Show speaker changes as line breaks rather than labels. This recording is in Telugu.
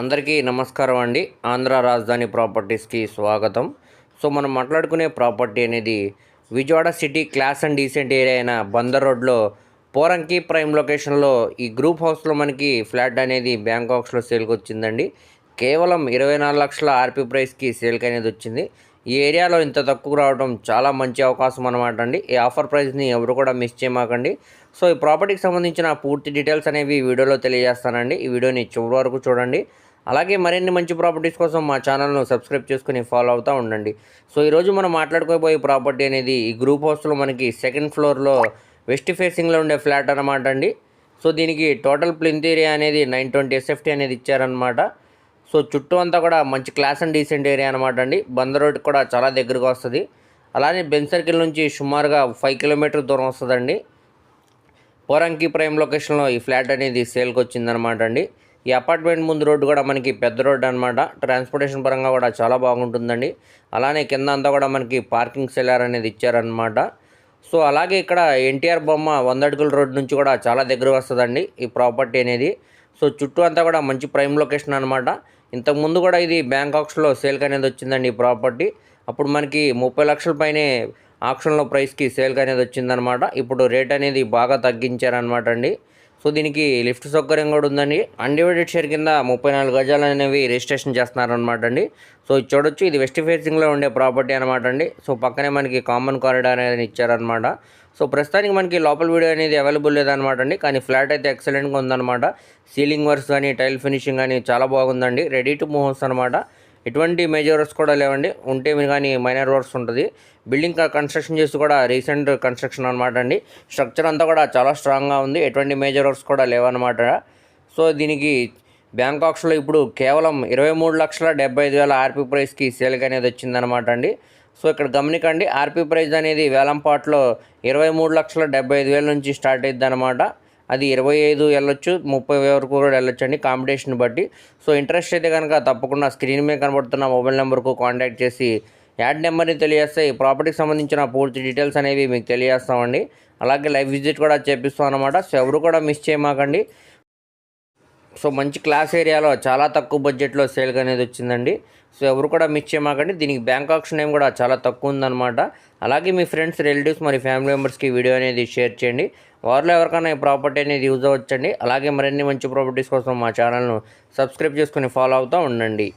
అందరికీ నమస్కారం అండి. ఆంధ్ర రాజధాని ప్రాపర్టీస్కి స్వాగతం. సో మనం మాట్లాడుకునే ప్రాపర్టీ అనేది Vijayawada city class and decent area అయిన బందర్ రోడ్లో పోరంకి ప్రైమ్ లొకేషన్లో ఈ గ్రూప్ హౌస్లో మనకి ఫ్లాట్ అనేది బ్యాంకాక్స్లో సేల్కి వచ్చిందండి. కేవలం ఇరవై నాలుగు లక్షల ఆర్పీ ప్రైస్కి సేల్కి అనేది వచ్చింది. ఈ ఏరియాలో ఇంత తక్కువ రావడం చాలా మంచి అవకాశం అనమాట అండి. ఈ ఆఫర్ ప్రైస్ని ఎవరు కూడా మిస్ చేయమాకండి. సో ఈ ప్రాపర్టీకి సంబంధించిన పూర్తి డీటెయిల్స్ అనేవి వీడియోలో తెలియజేస్తానండి. ఈ వీడియోని చివరి వరకు చూడండి. అలాగే మరిన్ని మంచి ప్రాపర్టీస్ కోసం మా ఛానల్ను సబ్స్క్రైబ్ చేసుకుని ఫాలో అవుతూ ఉండండి. సో ఈరోజు మనం మాట్లాడుకోబోయే ప్రాపర్టీ అనేది ఈ గ్రూప్ హౌస్లో మనకి సెకండ్ ఫ్లోర్లో వెస్ట్ ఫేసింగ్లో ఉండే ఫ్లాట్ అనమాట అండి. సో దీనికి టోటల్ ప్లింత్ ఏరియా అనేది నైన్ ట్వంటీ ఎస్ఎఫ్టీ అనేది ఇచ్చారనమాట సో చుట్టూ అంతా కూడా మంచి క్లాస్ అండ్ డీసెంట్ ఏరియా అనమాట అండి. బంద రోడ్ కూడా చాలా దగ్గరగా వస్తుంది. అలానే బెన్ సర్కిల్ నుంచి సుమారుగా ఫైవ్ కిలోమీటర్ దూరం వస్తుందండి. పోరంకి ప్రైమ్ లొకేషన్లో ఈ ఫ్లాట్ అనేది సేల్కి వచ్చిందనమాట అండి. ఈ అపార్ట్మెంట్ ముందు రోడ్డు కూడా మనకి పెద్ద రోడ్డు అనమాట ట్రాన్స్పోర్టేషన్ పరంగా కూడా చాలా బాగుంటుందండి. అలానే కింద అంతా కూడా మనకి పార్కింగ్ సెలార్ అనేది ఇచ్చారనమాట సో అలాగే ఇక్కడ ఎన్టీఆర్ బొమ్మ వంద అడుగుల రోడ్ నుంచి కూడా చాలా దగ్గర వస్తుందండి ఈ ప్రాపర్టీ అనేది. సో చుట్టూ అంతా కూడా మంచి ప్రైమ్ లొకేషన్ అనమాట ఇంతకుముందు కూడా ఇది బ్యాంకాక్స్లో సేల్కి అనేది వచ్చిందండి ఈ ప్రాపర్టీ. అప్పుడు మనకి ముప్పై లక్షల పైనే ఆక్షన్లో ప్రైస్కి సేల్కి అనేది వచ్చిందనమాట ఇప్పుడు రేట్ అనేది బాగా తగ్గించారనమాట అండి. సో దీనికి లిఫ్ట్ సౌకర్యం కూడా ఉందండి. అన్డివైడెడ్ షేర్ కింద ముప్పై నాలుగు గజాలు అనేవి రిజిస్ట్రేషన్ చేస్తున్నారనమాట అండి. సో ఇది చూడొచ్చు ఇది వెస్ట్ ఫేసింగ్లో ఉండే ప్రాపర్టీ అనమాట అండి. సో పక్కనే మనకి కామన్ కారిడార్ అనేది ఇచ్చారనమాట సో ప్రస్తుతానికి మనకి లోపల వీడియో అనేది అవైలబుల్ లేదనమాట అండి. కానీ ఫ్లాట్ అయితే ఎక్సలెంట్గా ఉందన్నమాట. సీలింగ్ వర్క్స్ కానీ టైల్ ఫినిషింగ్ కానీ చాలా బాగుందండి. రెడీ టు మూవ్స్ అనమాట ఎటువంటి మేజర్ వర్క్స్ కూడా లేవండి. ఉంటే కానీ మైనర్ వర్క్స్ ఉంటుంది. బిల్డింగ్ కన్స్ట్రక్షన్ చేసి కూడా రీసెంట్ కన్స్ట్రక్షన్ అనమాట అండి. స్ట్రక్చర్ అంతా కూడా చాలా స్ట్రాంగ్గా ఉంది. ఎటువంటి మేజర్ వర్క్స్ కూడా లేవన్నమాట. సో దీనికి బ్యాంకాక్స్లో ఇప్పుడు కేవలం ఇరవై మూడు లక్షల డెబ్బై ఐదు వేల ఆర్పీ ప్రైస్కి సేల్కి అనేది వచ్చిందనమాట అండి. సో ఇక్కడ గమనికండి ఆర్పీ ప్రైస్ అనేది వేలంపాట్లో ఇరవై మూడు లక్షల డెబ్బై ఐదు వేల నుంచి స్టార్ట్ అయింది అనమాట అది ఇరవై ఐదు వెళ్ళొచ్చు ముప్పై వరకు కూడా వెళ్ళొచ్చు అండి కాంపిటీషన్ బట్టి. సో ఇంట్రెస్ట్ అయితే కనుక తప్పకుండా స్క్రీన్ మీద కనబడుతున్న మొబైల్ నెంబర్కు కాంటాక్ట్ చేసి యాడ్ నెంబర్ని తెలియజేస్తే ఈ ప్రాపర్టీకి సంబంధించిన పూర్తి డీటెయిల్స్ అనేవి మీకు తెలియజేస్తామండి. అలాగే లైవ్ విజిట్ కూడా చేపిస్తాం అనమాట సో ఎవరు కూడా మిస్ చేయమాకండి. సో మంచి క్లాస్ ఏరియాలో చాలా తక్కువ బడ్జెట్లో సేల్ అనేది వచ్చిందండి. సో ఎవరు కూడా మిస్ చేయమాకండి. దీనికి బ్యాంక్ ఆప్షన్ ఏం కూడా చాలా తక్కువ ఉందన్నమాట. అలాగే మీ ఫ్రెండ్స్ రిలేటివ్స్ మరి ఫ్యామిలీ మెంబర్స్కి వీడియో అనేది షేర్ చేయండి. వారిలో ఎవరికైనా ఈ ప్రాపర్టీ అనేది యూజ్ అవ్వచ్చండి. అలాగే మరిన్ని మంచి ప్రాపర్టీస్ కోసం మా ఛానల్ను సబ్స్క్రైబ్ చేసుకుని ఫాలో అవుతూ ఉండండి.